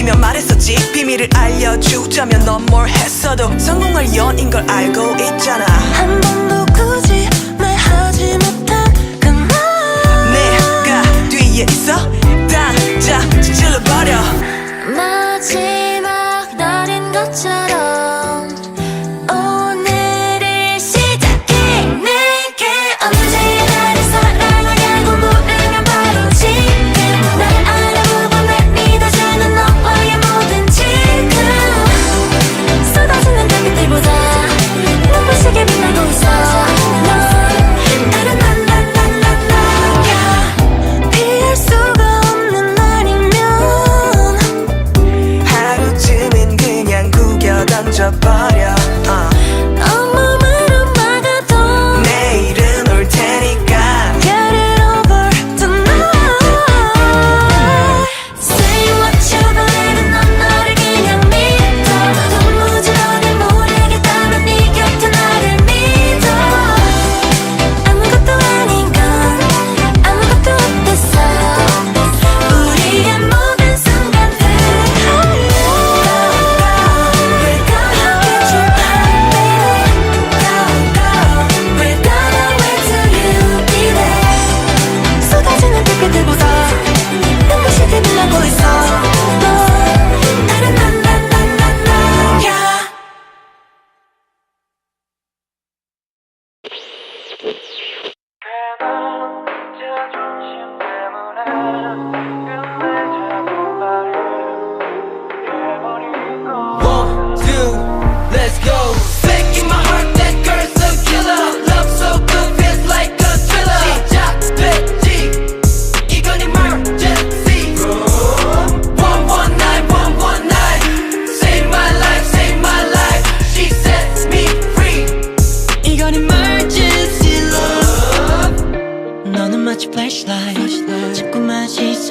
밝히며 말했었지. 비밀을 알려주자면 넌 뭘 했어도 성공할 연인 걸 알고 있잖아. 한 번도 굳이 말하지 못한 그말 내가 뒤에 있어? 당장 찔러버려. 마지막 날인 것처럼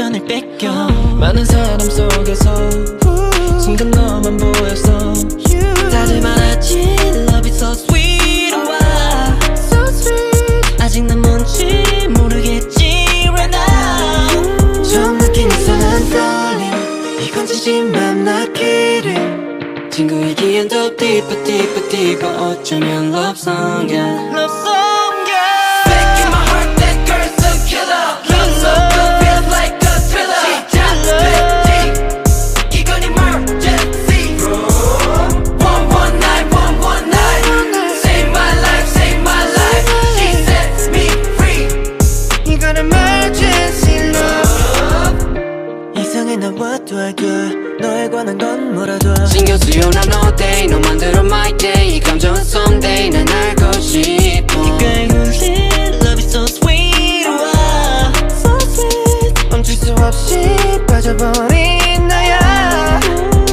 시간을 뺏겨 많은 사람 속에서 순간 너만 보였어 다들 말하지 Love is so sweet wow. so sweet 아직 난 뭔지 모르겠지 right now 처음 느낀 이상한 떨림 이건 진심만 나기를 친구 얘기엔 더 deeper deeper deeper 어쩌면 love song이야 love song do 너에 관한 건 뭐라도 신경 쓰여 난 all day 너 만 들어 my day. 이 감정 someday 난 알고 싶어 꽤 울린 love is so sweet. 와 so sweet. 멈출 수 없이 빠져버린 나야.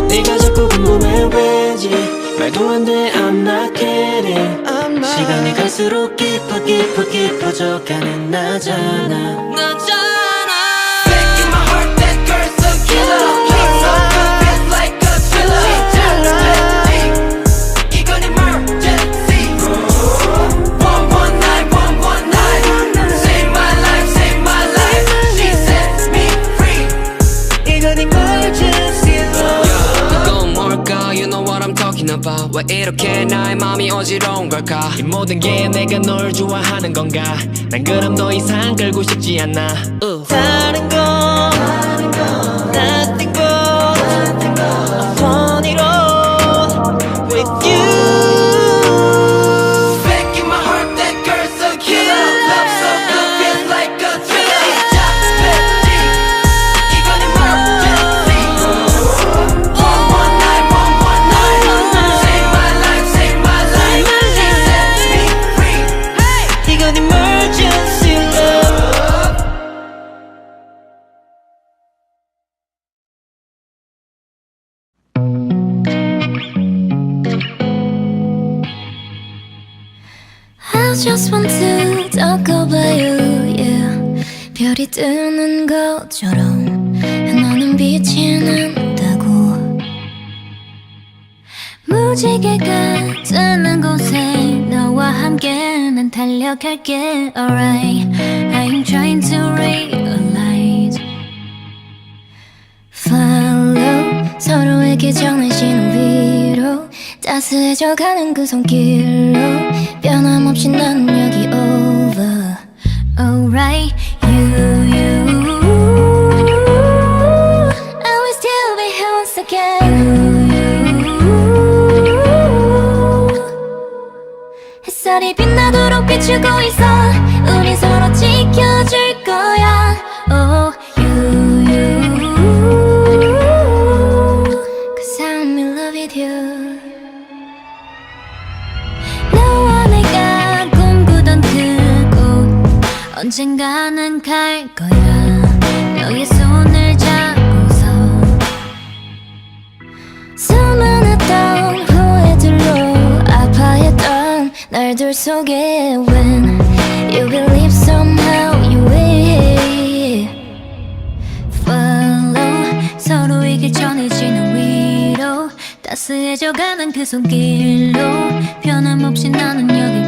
네가 자꾸 궁금해 왜지? 말도 안돼 I'm not kidding. I'm not. 시간이 갈수록 깊어 깊어 깊어져 가는 나잖아. my 왜 이렇게 나의 마음이 어지러운 걸까? 이 모든 게 내가 널 좋아하는 건가? 난 그럼 더 이상 끌고 싶지 않아 just want to talk about you, yeah. 별이 뜨는 것처럼 너는 빛이 난다고 무지개가 뜨는 곳에 너와 함께 난 달려갈게 Alright I'm trying to realize Follow 서로에게 전해지는 위로 따스해져 가는 그 손길로 변함없이 난 여기 over Alright you you I will still be here once again you, you. 햇살이 빛나도록 비추고 있어 우리 언젠가는 갈 거야. 너의 손을 잡고서. 수많았던 후회들로 아파했던 날들 속에 When you believe somehow you will Follow. 서로에게 전해지는 위로 따스해져가는 그 손길로 변함없이 나는 여기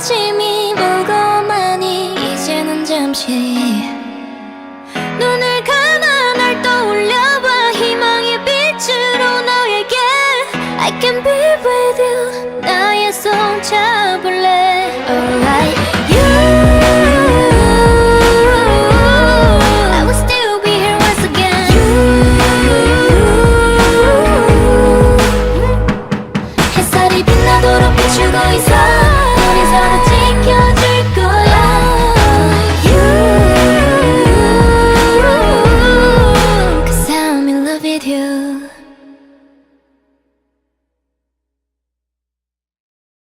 짐이 무거워만이. 이제는 잠시